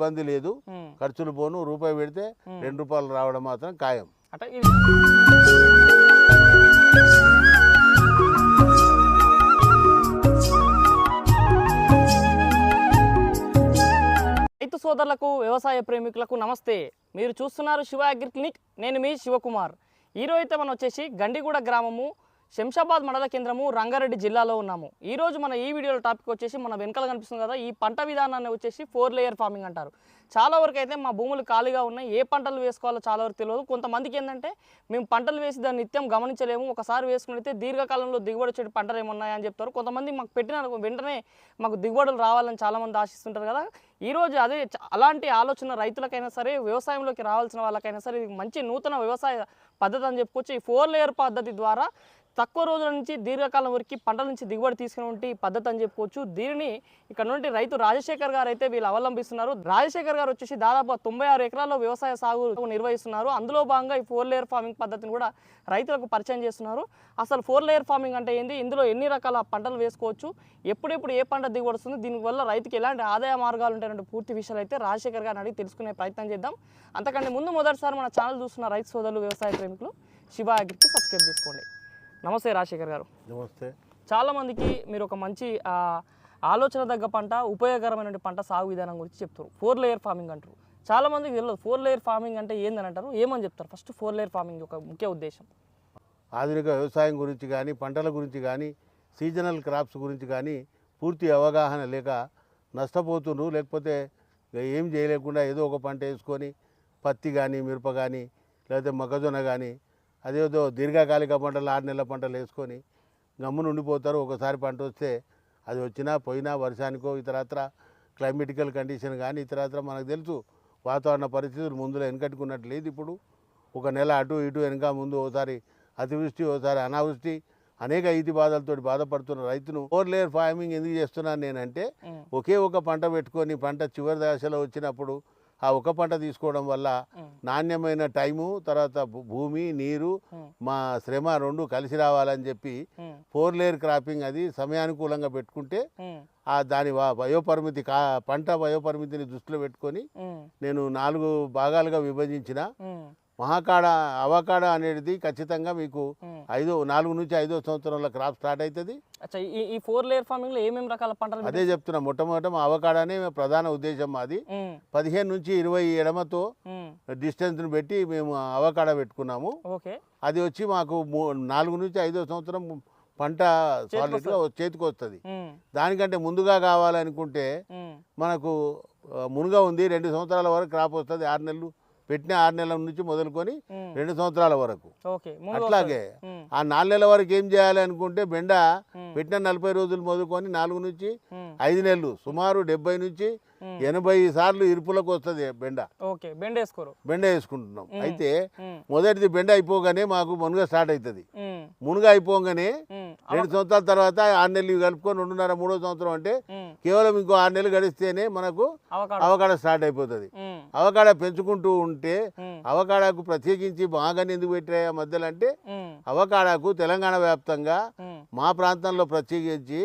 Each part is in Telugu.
ఇబ్బంది లేదు. ఖర్చులు పోను రూపాయి పెడితే. రెండు రూపాయలు రావడం మాత్రం ఖాయం. అంటే రైతు సోదరులకు వ్యవసాయ ప్రేమికులకు నమస్తే. మీరు చూస్తున్నారు శివ అగ్రి క్లినిక్. నేను మీ శివకుమార్. ఈరోజు అయితే మనం వచ్చేసి గండిగూడ గ్రామము శంషాబాద్ మండల కేంద్రము రంగారెడ్డి జిల్లాలో ఉన్నాము. ఈరోజు మన ఈ వీడియోలో టాపిక్ వచ్చేసి మన వెనకాల కనిపిస్తుంది కదా ఈ పంట విధానాన్ని వచ్చేసి ఫోర్ లేయర్ ఫార్మింగ్ అంటారు. చాలా వరకు అయితే మా భూములు ఖాళీగా ఉన్నాయి. ఏ పంటలు వేసుకోవాలో చాలా వరకు తెలియదు. కొంతమందికి ఏంటంటే మేము పంటలు వేసి దాన్ని నిత్యం గమనించలేము. ఒకసారి వేసుకుంటే దీర్ఘకాలంలో దిగుబడి వచ్చే పంటలు ఏమున్నాయని చెప్తారు. కొంతమంది మాకు పెట్టిన వెంటనే మాకు దిగుబడులు రావాలని చాలామంది ఆశిస్తుంటారు కదా. ఈరోజు అదే అలాంటి ఆలోచన రైతులకైనా సరే వ్యవసాయంలోకి రావాల్సిన వాళ్ళకైనా సరే ఇది మంచి నూతన వ్యవసాయ పద్ధతి అని చెప్పుకోవచ్చు. ఈ ఫోర్ లేయర్ పద్ధతి ద్వారా తక్కువ రోజుల నుంచి దీర్ఘకాలం వరకు పంటల నుంచి దిగుబడి తీసుకునే పద్ధతి అని చెప్పుకోవచ్చు. దీనిని ఇక్కడ నుండి రైతు రాజశేఖర్ గారు అయితే వీళ్ళు అవలంబిస్తున్నారు. రాజశేఖర్ గారు వచ్చేసి దాదాపు తొంభై ఆరు ఎకరాల్లో వ్యవసాయ సాగు నిర్వహిస్తున్నారు. అందులో భాగంగా ఈ ఫోర్ లేయర్ ఫార్మింగ్ పద్ధతిని కూడా రైతులకు పరిచయం చేస్తున్నారు. అసలు ఫోర్ లేయర్ ఫార్మింగ్ అంటే ఏంది? ఇందులో ఎన్ని రకాల పంటలు వేసుకోవచ్చు? ఎప్పుడెప్పుడు ఏ పంట దిగుబడి వస్తుంది? దీనివల్ల రైతుకి ఎలాంటి ఆదాయ మార్గాలు ఉంటాయనే పూర్తి విషయాలు అయితే రాజశేఖర్ గారిని అడిగి తెలుసుకునే ప్రయత్నం చేద్దాం. అంతకంటే ముందు మొదటిసారి మన ఛానల్ చూస్తున్న రైతు సోదరులు వ్యవసాయ ప్రేమికులు శివ అగ్రికి సబ్స్క్రైబ్ చేసుకోండి. నమస్తే రాజశేఖర్ గారు. నమస్తే. చాలామందికి మీరు ఒక మంచి ఆలోచన తగ్గ పంట ఉపయోగకరమైన పంట సాగు విధానం గురించి చెప్తారు. ఫోర్ లేయర్ ఫార్మింగ్ అంటారు. చాలామందికి తెలియదు. ఫోర్ లేయర్ ఫార్మింగ్ అంటే ఏందని అంటారు? ఏమని చెప్తారు? ఫస్ట్ ఫోర్ లేయర్ ఫార్మింగ్ ఒక ముఖ్య ఉద్దేశం. ఆధునిక వ్యవసాయం గురించి కానీ పంటల గురించి కానీ సీజనల్ క్రాప్స్ గురించి కానీ పూర్తి అవగాహన లేక నష్టపోతుండ్రు. లేకపోతే ఏం చేయలేకుండా ఏదో ఒక పంట వేసుకొని పత్తి కానీ మిరప కానీ లేకపోతే మొక్కజొన్న కానీ అదేదో దీర్ఘకాలిక పంటలు ఆరు నెలల పంటలు వేసుకొని గమ్మున ఉండిపోతారు. ఒకసారి పంట వస్తే అది వచ్చినా పోయినా వర్షానికో ఇతరత్ర క్లైమేటికల్ కండిషన్ కానీ ఇతరత్ర మనకు తెలుసు వాతావరణ పరిస్థితులు ముందులో వెనకట్టుకున్నట్టు లేదు ఇప్పుడు. ఒక నెల అటు ఇటు వెనక ముందు ఓసారి అతివృష్టి ఓసారి అనావృష్టి అనేక ఈతి బాధలతో బాధపడుతున్న రైతును ఫోర్ లేయర్ ఫార్మింగ్ ఎందుకు చేస్తున్నాను నేనంటే ఒకే ఒక పంట పెట్టుకొని పంట చివరి దశలో వచ్చినప్పుడు ఆ ఒక పంట తీసుకోవడం వల్ల నాణ్యమైన టైము తర్వాత భూమి నీరు మా శ్రమ రెండు కలిసి రావాలని చెప్పి ఫోర్ లేయర్ క్రాపింగ్ అది సమయానుకూలంగా పెట్టుకుంటే ఆ దాని వయోపరిమితి కా పంట వయోపరిమితిని దృష్టిలో పెట్టుకొని నేను నాలుగు భాగాలుగా విభజించిన మహాకాడ అవకాడ అనేది ఖచ్చితంగా మీకు. ఐదో నాలుగు నుంచి ఐదో సంవత్సరంలో క్రాప్ స్టార్ట్ అవుతుంది ఈ ఈ ఫోర్ లేయర్ ఫార్మింగ్లో ఏమేమి రకాల పంటలు అదే చెప్తున్నా మొట్టమొదట మా అవకాడనే ప్రధాన ఉద్దేశం మాది. పదిహేను నుంచి ఇరవై ఎడమతో ఉమ్, డిస్టెన్స్ని పెట్టి మేము అవకాడ పెట్టుకున్నాము. అది వచ్చి మాకు నాలుగు నుంచి ఐదో సంవత్సరం పంట సాలిడ్గా చేతికి వస్తుంది దానికంటే ముందుగా కావాలనుకుంటే మనకు మునుగ ఉంది రెండు సంవత్సరాల వరకు క్రాప్ వస్తుంది ఆరు నెలలు పెట్టిన ఆరు నెలల నుంచి మొదలుకొని రెండు సంవత్సరాల వరకు. అట్లాగే ఆ నాలుగు నెలల వరకు ఏం చేయాలి అనుకుంటే బెండ పెట్టిన నలభై రోజులు మొదలుకొని నాలుగు నుంచి ఐదు నెలలు సుమారు డెబ్బై నుంచి ఎనభై సార్లు ఇరుపులకు వస్తుంది బెండ. బెండ్ వేసుకోరు. బెండ వేసుకుంటున్నాం. అయితే మొదటిది బెండ అయిపోగానే మాకు మునుగ స్టార్ట్ అవుతుంది మునుగ అయిపోగానే రెండు సంవత్సరాల తర్వాత ఆరు నెలలు కలుపుకొని రెండున్నర మూడో సంవత్సరం అంటే కేవలం ఇంకో ఆరు నెలలు గడిస్తేనే మనకు అవకాడో స్టార్ట్ అయిపోతుంది. అవకాడ పెంచుకుంటూ ఉంటే అవకాడకు ప్రత్యేకించి బాగా ఎందుకు పెట్టాయి మధ్యలో అంటే అవకాడకు తెలంగాణ వ్యాప్తంగా మా ప్రాంతంలో ప్రత్యేకించి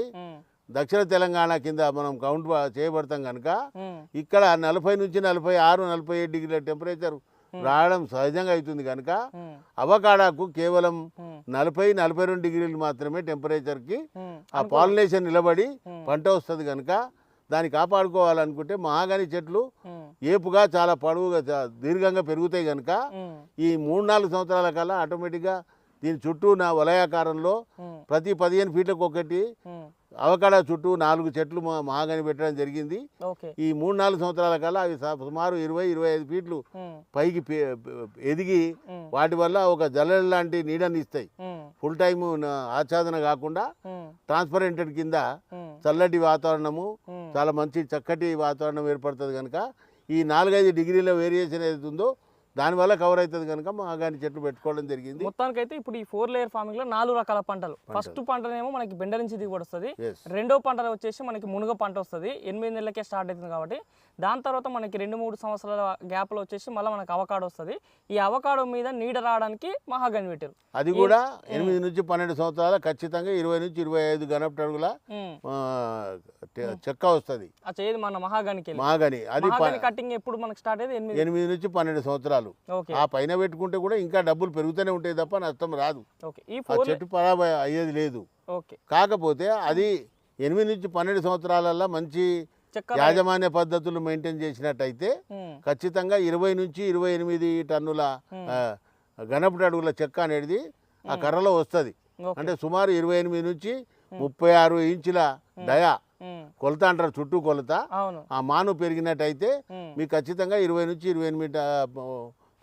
దక్షిణ తెలంగాణ కింద మనం కౌంట్ చేయబడతాం కనుక ఇక్కడ నలభై నుంచి నలభై ఆరు నలభై ఏడు డిగ్రీల టెంపరేచర్ రావడం సహజంగా అవుతుంది కనుక అవకాడాకు కేవలం నలభై నలభై రెండు డిగ్రీలు మాత్రమే టెంపరేచర్కి ఆ పాలినేషన్ నిలబడి. పంట వస్తుంది కనుక దాన్ని కాపాడుకోవాలనుకుంటే మహాగని చెట్లు ఏపుగా చాలా పొడవుగా దీర్ఘంగా పెరుగుతాయి కనుక ఈ మూడు నాలుగు సంవత్సరాల కల్లా ఆటోమేటిక్గా దీని చుట్టూ నా వలయాకారంలో ప్రతి పదిహేను ఫీట్లకు ఒకటి అవకాడ చుట్టూ నాలుగు చెట్లు మా మహాగని పెట్టడం జరిగింది. ఈ మూడు నాలుగు సంవత్సరాల కల్లా అవి సుమారు ఇరవై ఇరవై ఐదు ఫీట్లు పైకి ఎదిగి వాటి వల్ల ఒక జల్లెడ లాంటి నీడని ఇస్తాయి. ఫుల్ టైం ఆచ్ఛాదన కాకుండా ఉమ్, ట్రాన్స్పరెంటెడ్ కింద చల్లటి వాతావరణము చాలా మంచి చక్కటి వాతావరణం ఏర్పడుతుంది కనుక ఈ నాలుగైదు డిగ్రీల వేరియేషన్ ఏది ఉందో దానివల్ల కవర్ అవుతుంది కనుక మాగాని చెట్లు పెట్టుకోవడం జరిగింది. మొత్తానికైతే ఇప్పుడు ఈ ఫోర్ లేయర్ ఫార్మింగ్లో నాలుగు రకాల పంటలు. ఫస్ట్ పంటనేమో మనకి బెండ నుంచి దిగుబడి వస్తుంది. రెండో పంట వచ్చేసి మనకి మునుగ పంట వస్తుంది. ఎనిమిది నెలలకే స్టార్ట్ అవుతుంది కాబట్టి దాని తర్వాత మనకి రెండు మూడు సంవత్సరాల గ్యాప్లో వచ్చేసి మళ్ళీ మనకు అవకాడో వస్తుంది. ఈ అవకాడో మీద నీడ రావడానికి మహాగని పెట్టారు అది కూడా ఎనిమిది నుంచి పన్నెండు సంవత్సరాల ఖచ్చితంగా ఇరవై నుంచి ఇరవై ఐదు టె- చెక్క వస్తుంది. ఏది మన మహాగనికి మాగని అది మహాగని కటింగ్ ఎప్పుడు మనకు స్టార్ట్ అయ్యేది? ఎనిమిది. ఎనిమిది నుంచి పన్నెండు సంవత్సరాలు. ఆ పైన పెట్టుకుంటే కూడా ఇంకా డబ్బులు పెరుగుతూనే ఉంటాయి తప్ప నష్టం రాదు. చెట్టు పరాబ అయ్యేది లేదు. ఓకే. కాకపోతే అది ఎనిమిది నుంచి పన్నెండు సంవత్సరాలల్లో మంచి యాజమాన్య పద్ధతులు మెయింటైన్ చేసినట్టయితే. ఖచ్చితంగా ఇరవై నుంచి ఇరవై ఎనిమిది టన్నుల గణపటి అడుగుల చెక్క అనేది ఆ కర్రలో వస్తుంది. అంటే సుమారు ఇరవై ఎనిమిది నుంచి ముప్పై ఆరు ఇంచుల డయా. కొలత అంటారు చుట్టూ కొలత. ఆ మాను పెరిగినట్టయితే. మీకు ఖచ్చితంగా ఇరవై నుంచి ఇరవై ఎనిమిది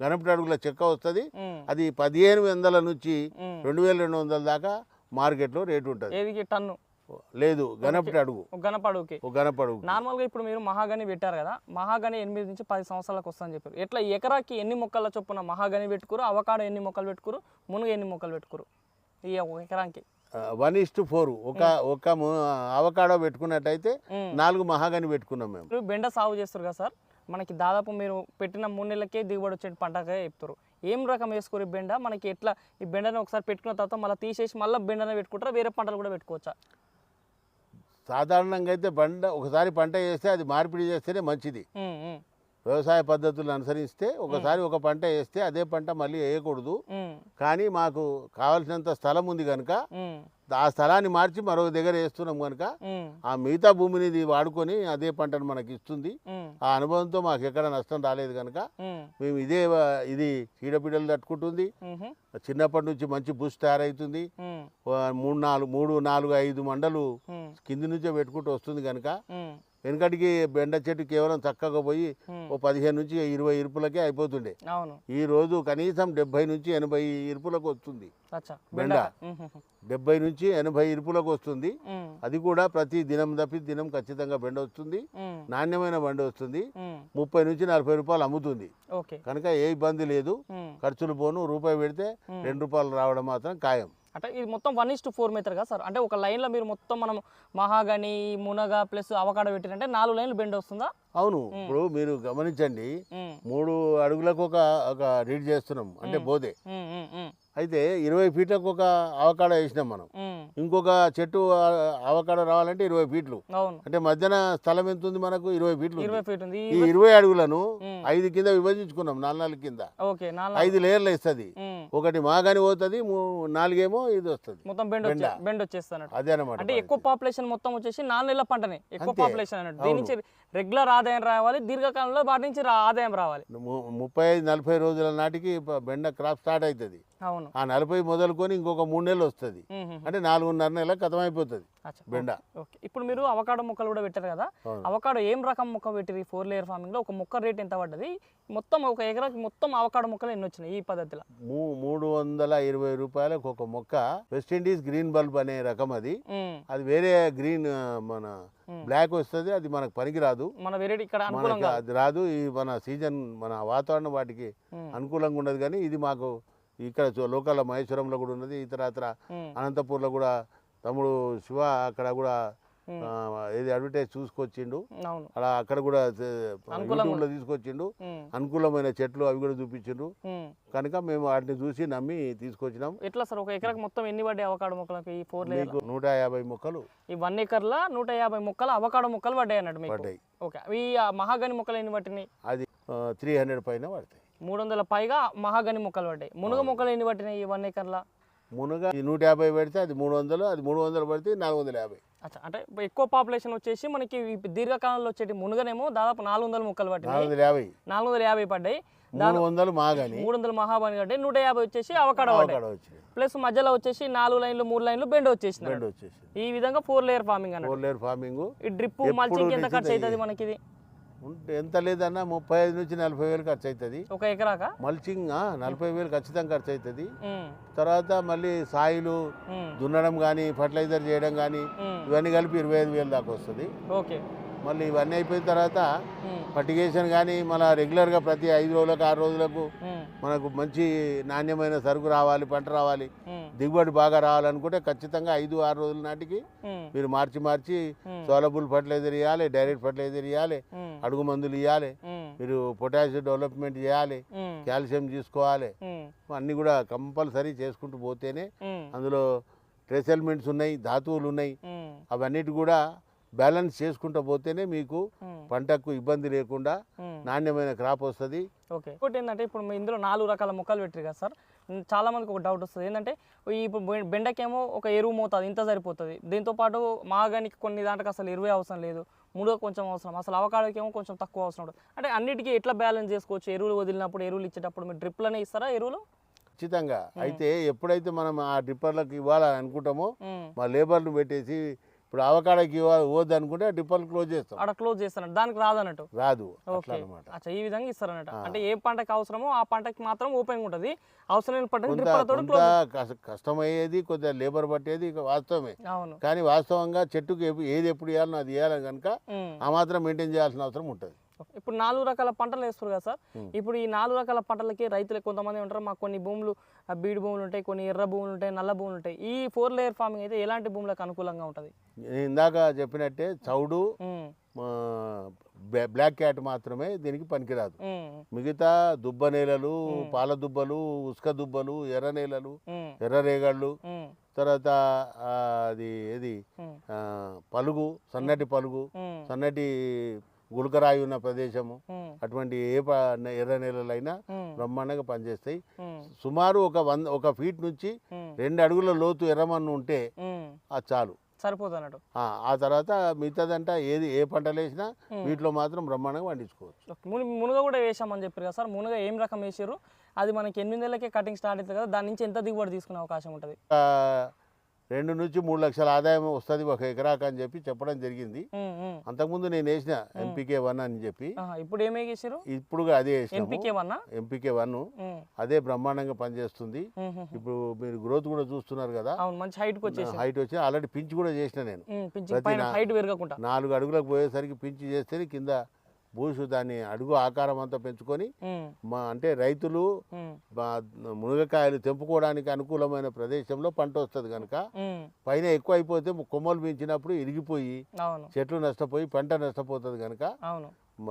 గణపటి అడుగుల చెక్క వస్తుంది. అది పదిహేను వందల నుంచి. రెండు వేల రెండు వందల దాకా మార్కెట్లో రేటు ఉంటుంది. టన్ను? లేదు గణపటి అడుగు. ఒక గణపటి అడుగు. నార్మల్గా ఇప్పుడు మీరు మహాగని పెట్టారు కదా మహాగని ఎనిమిది నుంచి పది సంవత్సరాలకు వస్తుందని చెప్పారు. ఎట్లా ఎకరాకి ఎన్ని మొక్కల చొప్పున మహాగని పెట్టుకురు అవకాడో ఎన్ని మొక్కలు పెట్టుకురు మునుగ ఎన్ని మొక్కలు పెట్టుకురు ఈ ఒక ఎకరానికి? One is to four. ఒక ఒక అవకాడో పెట్టుకున్నట్టయితే. నాలుగు మహాగని పెట్టుకున్నాం మేము. బెండ సాగు చేస్తారు కదా సార్ మనకి దాదాపు మీరు పెట్టిన మూడు నెలలకే దిగుబడి వచ్చే పంటగా చెప్తారు. ఏం రకం వేసుకోరు బెండ? మనకి ఎట్లా ఈ బెండని ఒకసారి పెట్టుకున్న తర్వాత మళ్ళీ తీసేసి మళ్ళీ బెండనే పెట్టుకుంటారా? వేరే పంటలు కూడా పెట్టుకోవచ్చా? సాధారణంగా అయితే పంట ఒకసారి పంట వేస్తే అది మార్పిడి చేస్తేనే మంచిది. వ్యవసాయ పద్ధతులను అనుసరిస్తే ఒకసారి ఒక పంట వేస్తే అదే పంట మళ్ళీ వేయకూడదు. కానీ మాకు కావలసినంత స్థలం ఉంది కనుక ఆ స్థలాన్ని మార్చి మరొక దగ్గర వేస్తున్నాం కనుక ఆ మిగతా భూమిని ఇది వాడుకొని అదే పంటను మనకి ఇస్తుంది. ఆ అనుభవంతో మాకు ఎక్కడ నష్టం రాలేదు కనుక మేము. ఇదే ఇది చీడపీడలు తట్టుకుంటుంది. చిన్నప్పటి నుంచి మంచి బూస్ట్ తయారవుతుంది మూడు నాలుగు మూడు నాలుగు ఐదు మండలు కింది నుంచే పెట్టుకుంటూ వస్తుంది కనుక వెనకటికి బెండ చెట్టు కేవలం చక్కగా పోయి. ఓ పదిహేను నుంచి ఇరవై ఇరుపులకే అయిపోతుండే. ఈ రోజు కనీసం డెబ్బై నుంచి ఎనభై ఇరుపులకు వస్తుంది బెండ. డెబ్బై నుంచి ఎనభై ఇరుపులకు వస్తుంది. అది కూడా ప్రతి దినం తప్పి దినం ఖచ్చితంగా బెండ వస్తుంది. నాణ్యమైన బండి వస్తుంది. ముప్పై నుంచి నలభై రూపాయలు అమ్ముతుంది. కనుక ఏ ఇబ్బంది లేదు. ఖర్చులు పోను. రూపాయి పెడితే రెండు రూపాయలు రావడం మాత్రం ఖాయం. అంటే ఇది మొత్తం one is to four method కదా సార్ అంటే ఒక లైన్లో మీరు మొత్తం మనం మహాగని మునగ ప్లస్ అవకాడో పెట్టినంటే నాలుగు లైన్లు బెండ్ వస్తుందా అవును. ఇప్పుడు మీరు గమనించండి. మూడు అడుగులకు ఒక ఒక రీడ్ చేస్తున్నాం. అంటే బోదే అయితే ఇరవై ఫీట్లకు ఒక అవకాడో వేసినాం మనం. ఇంకొక చెట్టు అవకాడో రావాలంటే ఇరవై ఫీట్లు. అవును. అంటే మధ్యన స్థలం ఎంత ఉంది మనకు? ఇరవై ఫీట్లు ఈ ఇరవై అడుగులను. ఐదు కింద విభజించుకున్నాం. నాలుగు నాలుగు కింద. ఐదు లేయర్లు ఇస్తుంది ఒకటి మాగాని పోతుంది నాలుగేమో ఇది వస్తుంది. మొత్తం బెండ్ బెండ. అదే అనమాట అంటే ఎక్కువ పాపులేషన్ మొత్తం వచ్చేసి నాలుగు నెలల పంటనే. ఎక్కువ. పాపులేషన్ అన్నట్టు. దీని నుంచి రెగ్యులర్ ఆదాయం రావాలి దీర్ఘకాలంలో వాటి నుంచి ఆదాయం రావాలి. ముప్పై ఐదు నలభై రోజుల నాటికి బెండ క్రాప్ స్టార్ట్ అవుతుంది అవును. ఆ నలభై మొదలుకొని ఇంకొక మూడు నెలలు వస్తుంది. అంటే నాలుగున్నర నెలల కథమైపోతుంది అచ్చా. బెండ. ఇప్పుడు మీరు అవకాడో మొక్కలు కూడా పెట్టారు కదా. అవకాడో ఏం రకం మొక్క పెట్టిరు ఫోర్ లేయర్ ఫార్మింగ్లో ఒక మొక్క రేట్ ఎంత పడ్డది? మొత్తం ఒక ఎకరాకి మొత్తం అవకాడో మొక్కలు ఎన్ని వచ్చినాయి ఈ పద్ధతిలో? మూడు వందల ఇరవై రూపాయలకు ఒక మొక్క. వెస్ట్ ఇండీస్ గ్రీన్ బల్బ్ అనే రకం అది. అది వేరే గ్రీన్ మన బ్లాక్ వస్తుంది అది మనకు పనికిరాదు. మన వెరైటీ ఇక్కడ మనకి అది రాదు. ఈ మన సీజన్ మన వాతావరణం వాటికి అనుకూలంగా ఉండదు కానీ ఇది మాకు ఇక్కడ లోకల్ మహేశ్వరంలో కూడా ఉన్నది. ఉమ్, అనంతపూర్లో కూడా తమ్ముడు శివ అక్కడ కూడా ఏది అడ్వర్టైజ్ చూసుకొచ్చిండు. అలా అక్కడ కూడా యూట్యూబ్లో తీసుకొచ్చిండు. అనుకూలమైన చెట్లు అవి కూడా చూపించిండ్రు ఉమ్. కనుక మేము వాటిని చూసి నమ్మి తీసుకొచ్చినాం. ఎట్లా సార్? ఒక ఎకరాకి మొత్తం ఎన్ని పడ్డాయి అవకాడో మొక్కలకి ఈ ఫోర్ లేయర్ నూట యాభై మొక్కలు. ఈ వన్ ఎకర్లో నూట యాభై మొక్కలు అవకాడో మొక్కలు పడ్డాయి అన్నట్టు పడ్డాయి. ఓకే. ఈ మహాగని మొక్కలు ఎన్ని పట్టినాయి? అది త్రీ హండ్రెడ్ పైన పడతాయి. మూడు వందల పైగా మహాగని మొక్కలు పడ్డాయి. మునుగ మొక్కలు ఎన్ని పట్టినాయి ఈ వన్ ఎకర్లో మునగ నూట యాభై పెడితే అది మూడు వందలు అది మూడు వందలు పడితే నాలుగు వందల యాభై. అచ్చా అంటే ఎక్కువ పాపులేషన్ వచ్చేసి మనకి దీర్ఘకాలంలో వచ్చేటి మునుగనేమో దాదాపు నాలుగు వందల మొక్కలు నాలుగు పట్టినాయి వందల యాభై. నాలుగు వందల యాభై పడ్డాయి. మూడు వందలు మాగాని. మూడు వందల మహాబాని పడ్డాయి. నూట యాభై వచ్చేసి అవకాడో ప్లస్ మధ్యలో వచ్చేసి నాలుగు లైన్లు మూడు లైన్లు బెండ్ వచ్చేసింది. ఈ విధంగా ఫోర్ లేయర్ ఫార్మింగ్ అన్నట్టు. Four layer farming. ఈ డ్రిప్ మల్చింగ్ ఎంత ఖర్చు అవుతుంది మనకి ఇది ఉంటే ఎంత లేదన్నా ముప్పై ఐదు నుంచి నలభై వేలు ఖర్చు అవుతుంది ఒక ఎకరాకా? మల్చింగ్ నలభై వేలు ఖచ్చితంగా ఖర్చు అవుతుంది తర్వాత మళ్ళీ సాయిలు దున్నడం కానీ ఫర్టిలైజర్ చేయడం కానీ ఇవన్నీ కలిపి ఇరవై ఐదు వేలు దాకా వస్తుంది. ఓకే. మళ్ళీ ఇవన్నీ అయిపోయిన తర్వాత ఉమ్, ఫర్టిగేషన్ కానీ మన రెగ్యులర్గా ప్రతి ఐదు రోజులకు ఆరు రోజులకు మనకు మంచి నాణ్యమైన సరుకు రావాలి పంట రావాలి దిగుబడి బాగా రావాలనుకుంటే ఖచ్చితంగా ఐదు ఆరు రోజుల నాటికి మీరు మార్చి మార్చి సోలబుల్ ఫర్టిలైజర్ ఇవ్వాలి డైరెక్ట్ ఫర్టిలైజర్ ఇవ్వాలి అడుగు మందులు ఇవ్వాలి మీరు పొటాషియం డెవలప్మెంట్ చేయాలి. కాల్షియం తీసుకోవాలి. అన్నీ కూడా కంపల్సరీ చేసుకుంటూ పోతేనే అందులో ట్రేస్ ఎలిమెంట్స్ ఉన్నాయి ధాతువులు ఉన్నాయి. అవన్నిటి కూడా బ్యాలెన్స్ చేసుకుంటూ పోతేనే మీకు పంటకు ఇబ్బంది లేకుండా. నాణ్యమైన క్రాప్ వస్తుంది. ఓకే. ఇంకోటి ఏంటంటే ఇప్పుడు ఇందులో నాలుగు రకాల మొక్కలు పెట్టారు కదా సార్. చాలా మందికి ఒక డౌట్ వస్తుంది. ఏంటంటే ఈ ఇప్పుడు బెండకేమో ఒక ఎరువు మోతాదు ఇంత సరిపోతుంది. దీంతో పాటు మాగానికి కొన్ని దాంట్లోకి అసలు ఎరువే అవసరం లేదు. మూడో కొంచెం అవసరం. అసలు అవకాడకి ఏమో కొంచెం తక్కువ అవసరం అంటే అన్నిటికీ ఎట్లా బ్యాలెన్స్ చేసుకోవచ్చు? ఎరువులు వదిలినప్పుడు ఎరువులు ఇచ్చేటప్పుడు మీరు డ్రిప్లనే ఇస్తారా ఎరువులు? ఖచ్చితంగా. అయితే ఎప్పుడైతే మనం ఆ డ్రిప్పర్లకు ఇవ్వాలని అనుకుంటామో. మా లేబర్ను పెట్టేసి ఇప్పుడు అవకాడకి ఇవ్వాలి వద్దు అనుకుంటే ఆ డిప్పర్లు క్లోజ్ చేస్తాం. అక్కడ క్లోజ్ చేస్తానంట. దానికి రాదన్నట్టు. రాదు. ఓకే. అచ్చా ఈ విధంగా ఇస్తారన్నట్టు అంటే ఏ పంటకి అవసరమో ఆ పంటకి మాత్రం ఓపెన్ ఉంటుంది. అవసరం లేని కష్టమయ్యేది కొద్దిగా లేబర్ పట్టేది వాస్తవమే. అవును. కానీ వాస్తవంగా చెట్టుకు ఏది ఎప్పుడు ఇవ్వాలో అది ఇవ్వాలి కనుక. ఆ మాత్రం మెయింటైన్ చేయాల్సిన అవసరం ఉంటుంది. ఇప్పుడు నాలుగు రకాల పంటలు వేస్తారు కదా సార్. ఇప్పుడు ఈ నాలుగు రకాల పంటలకి రైతులు కొంతమంది ఉంటారు. మాకు కొన్ని భూములు బీడు భూములు ఉంటాయి కొన్ని ఎర్ర భూములు ఉంటాయి నల్ల భూములు ఉంటాయి. ఈ ఫోర్ లేయర్ ఫార్మింగ్ అయితే ఎలాంటి భూములకు అనుకూలంగా ఉంటుంది? ఇందాక చెప్పినట్టే చౌడు బ్లాక్ క్యాట్ మాత్రమే దీనికి పనికిరాదు. మిగతా దుబ్బ నేలలు పాల దుబ్బలు ఉసుక దుబ్బలు ఎర్ర నేలలు ఎర్ర రేగళ్ళు తర్వాత అది ఏది? పలుగు సన్నటి పలుగు సన్నటి గులకరాయి ఉన్న ప్రదేశము అటువంటి ఏ ఎర్ర నేలలైనా బ్రహ్మాండంగా పనిచేస్తాయి. సుమారు ఒక వంద ఒక ఫీట్ నుంచి రెండు అడుగుల లోతు ఎర్రమన్ను ఉంటే అది చాలు. సరిపోతుంది అన్నట్టు ఆ తర్వాత మిగతాదంతా ఏది ఏ పంటలు వేసినా వీటిలో మాత్రం బ్రహ్మాండంగా పండించుకోవచ్చు. మునుగ కూడా వేసామని చెప్పారు కదా సార్. మునుగ ఏం రకం వేసారు అది మనకి ఎనిమిది నెలలకే కటింగ్ స్టార్ట్ అవుతుంది కదా దాని నుంచి ఎంత దిగుబడి తీసుకునే అవకాశం ఉంటుంది? రెండు నుంచి మూడు లక్షల ఆదాయం వస్తుంది ఒక ఎకరాకు అని చెప్పి చెప్పడం జరిగింది. అంతకుముందు నేను వేసిన ఎంపీకే వన్ అని చెప్పి. ఇప్పుడు ఇప్పుడు అదే వేసినాము. ఎంపీకే వన్ అదే బ్రహ్మాండంగా పనిచేస్తుంది. ఇప్పుడు మీరు గ్రోత్ కూడా చూస్తున్నారు కదా. మంచి వచ్చేసి హైట్ వచ్చి ఆల్రెడీ పించ్ కూడా చేసిన నేను. హైట్ నాలుగు అడుగులకు పోయేసరికి పించి చేస్తేనే కింద బూసు దాన్ని అడుగు ఆకారం అంతా పెంచుకొని మా అంటే రైతులు మునగకాయలు తెంపుకోవడానికి అనుకూలమైన ప్రదేశంలో పంట వస్తుంది కనుక పైన ఎక్కువ అయిపోతే కొమ్మలు పెంచినప్పుడు ఇరిగిపోయి చెట్లు నష్టపోయి పంట నష్టపోతుంది కనుక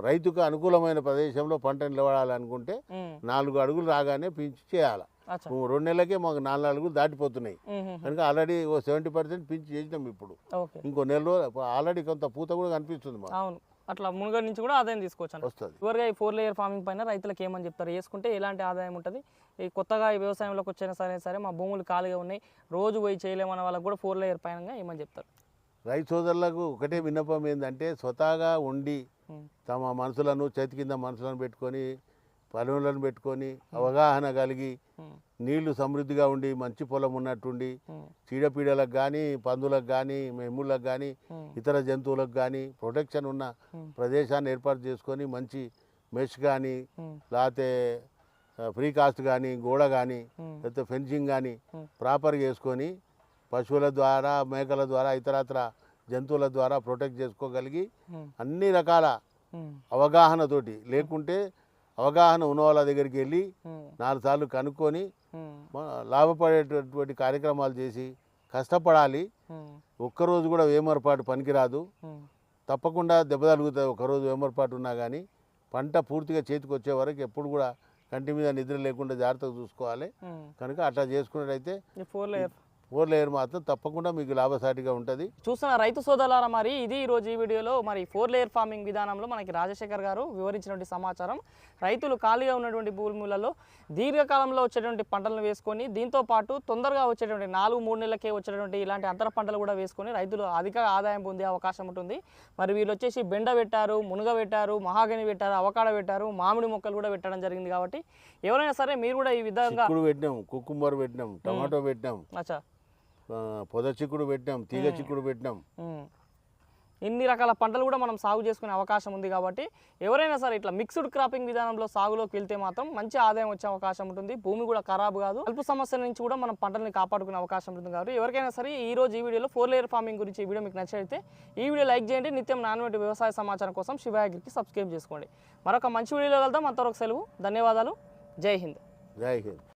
రైతుకు అనుకూలమైన ప్రదేశంలో పంట నిలబడాలనుకుంటే నాలుగు అడుగులు రాగానే పించి చేయాలి. రెండు నెలలకే మాకు నాలుగు అడుగులు దాటిపోతున్నాయి. కనుక ఆల్రెడీ ఓ సెవెంటీ పర్సెంట్ పించి చేసినాం ఇప్పుడు. ఇంకో నెల రోజులు ఆల్రెడీ కొంత పూత కూడా కనిపిస్తుంది మాకు. అట్లా మునుగ నుంచి కూడా ఆదాయం తీసుకోవచ్చు వస్తుంది. చివరిగా ఈ ఫోర్ లేయర్ ఫార్మింగ్ పైన రైతులకు ఏమని చెప్తారు? వేసుకుంటే ఎలాంటి ఆదాయం ఉంటుంది? ఈ కొత్తగా ఈ వ్యవసాయంలోకి వచ్చినా సరే సరే మా భూములు ఖాళీగా ఉన్నాయి రోజు పోయి చేయలేమన్న వాళ్ళకి కూడా ఫోర్ లేయర్ పైన ఏమని చెప్తారు? రైతు సోదరులకు ఒకటే విన్నపం ఏంటంటే స్వతహాగా ఉండి తమ మనసులను చేతి కింద మనసులను పెట్టుకొని పనులను పెట్టుకొని అవగాహన కలిగి నీళ్ళు సమృద్ధిగా ఉండి మంచి పొలం ఉన్నట్టుండి చీడపీడలకు కానీ పందులకు కానీ మెమ్ములకు కానీ ఇతర జంతువులకు కానీ ప్రొటెక్షన్ ఉన్న. ప్రదేశాన్ని ఏర్పాటు చేసుకొని మంచి మెష్ కానీ లేకపోతే ఫ్రీ కాస్ట్ కానీ గోడ కానీ లేకపోతే ఫెన్సింగ్ కానీ. ప్రాపర్గా వేసుకొని పశువుల ద్వారా మేకల ద్వారా ఇతరత్ర జంతువుల ద్వారా ప్రొటెక్ట్ చేసుకోగలిగి అన్ని రకాల అవగాహనతోటి లేకుంటే అవగాహన ఉన్న వాళ్ళ దగ్గరికి వెళ్ళి నాలుగు సార్లు కనుక్కొని లాభపడేటటువంటి కార్యక్రమాలు చేసి కష్టపడాలి. ఒక్కరోజు కూడా వేమరపాటు పనికిరాదు. తప్పకుండా దెబ్బ తగులుతుంది. ఒకరోజు వేమరపాటు ఉన్నా కానీ పంట పూర్తిగా చేతికి వచ్చే వరకు ఎప్పుడు కూడా కంటి మీద నిద్ర లేకుండా జాగ్రత్తగా చూసుకోవాలి. కనుక అట్లా చేసుకున్నట్టయితే ఫోర్ లేయర్ మాత్రం తప్పకుండా మీకు లాభసాటిగా ఉంటుంది. చూస్తున్న రైతు సోదరులారా మరి ఇది ఈ రోజు ఈ వీడియోలో మరి ఫోర్ లేయర్ ఫార్మింగ్ విధానంలో మనకి రాజశేఖర్ గారు వివరించినటువంటి సమాచారం. రైతులు ఖాళీగా ఉన్నటువంటి భూములలో దీర్ఘకాలంలో వచ్చేటువంటి పంటలను వేసుకొని దీంతో పాటు తొందరగా వచ్చేటువంటి నాలుగు మూడు నెలలకే వచ్చేటువంటి ఇలాంటి అంతర పంటలు కూడా వేసుకొని రైతులు అధిక ఆదాయం పొందే అవకాశం ఉంటుంది. మరి వీళ్ళు వచ్చేసి బెండ పెట్టారు మునగ పెట్టారు మహాగని పెట్టారు అవకాడ పెట్టారు మామిడి మొక్కలు కూడా పెట్టడం జరిగింది కాబట్టి ఎవరైనా సరే మీరు కూడా ఈ విధంగా పెట్టినాం కుకుంబర్ పెట్టినాం టమాటో పెట్టినాం. అచ్చా. పొద చిక్కుడు పెట్టినాం తీగ చిక్కుడు పెట్టినాం. ఇన్ని రకాల పంటలు కూడా మనం సాగు చేసుకునే అవకాశం ఉంది కాబట్టి ఎవరైనా సరే ఇట్లా మిక్స్డ్ క్రాపింగ్ విధానంలో సాగులోకి వెళ్తే మాత్రం మంచి ఆదాయం వచ్చే అవకాశం ఉంటుంది. భూమి కూడా ఖరాబ్ కాదు. కలుపు సమస్యల నుంచి కూడా మనం పంటల్ని కాపాడుకునే అవకాశం ఉంటుంది కాబట్టి ఎవరికైనా సరే ఈ రోజు ఈ వీడియోలో ఫోర్ లేయర్ ఫార్మింగ్ గురించి ఈ వీడియో మీకు నచ్చితే ఈ వీడియో లైక్ చేయండి. నిత్యం నాన్వెట్ వ్యవసాయ సమాచారం కోసం శివాగిరికి సబ్స్క్రైబ్ చేసుకోండి. మరొక మంచి వీడియోలో వెళ్దాం అంతవరకు సెలవు. ధన్యవాదాలు. జై హింద్. జై హింద్.